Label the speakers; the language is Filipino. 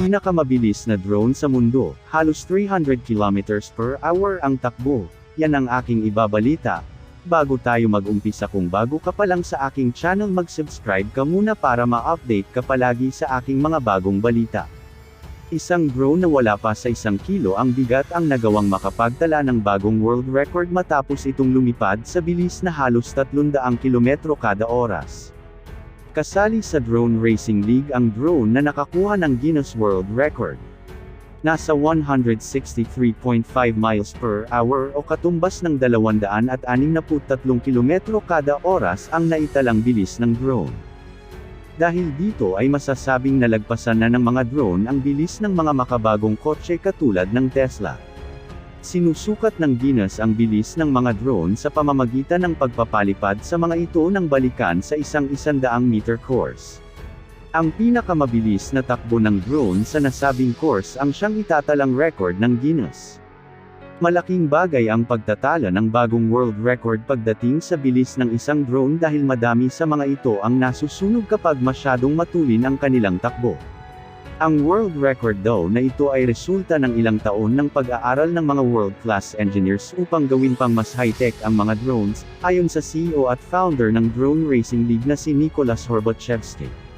Speaker 1: pinakamabilis na drone sa mundo, halos 300 kilometers per hour ang takbo. Yan ang aking ibabalita. Bago tayo mag-umpisa kung bago ka pa lang sa aking channel mag-subscribe ka muna para ma-update ka palagi sa aking mga bagong balita. Isang drone na wala pa sa isang kilo ang bigat ang nagawang makapagtala ng bagong world record matapos itong lumipad sa bilis na halos 300 kilometro kada oras. Kasali sa Drone Racing League ang drone na nakakuha ng Guinness World Record. Nasa 163.5 miles per hour o katumbas ng 263 kilometro kada oras ang naitalang bilis ng drone. Dahil dito ay masasabing nalagpasan na ng mga drone ang bilis ng mga makabagong kotse katulad ng Tesla. Sinusukat ng Guinness ang bilis ng mga drone sa pamamagitan ng pagpapalipad sa mga ito ng balikan sa isang isandaang meter course. Ang pinakamabilis na takbo ng drone sa nasabing course ang siyang itatalang record ng Guinness. Malaking bagay ang pagtatala ng bagong world record pagdating sa bilis ng isang drone dahil madami sa mga ito ang nasusunog kapag masyadong matulin ang kanilang takbo. Ang world record daw na ito ay resulta ng ilang taon ng pag-aaral ng mga world-class engineers upang gawin pang mas high-tech ang mga drones, ayon sa CEO at founder ng Drone Racing League na si Nicholas Horbatchevsky.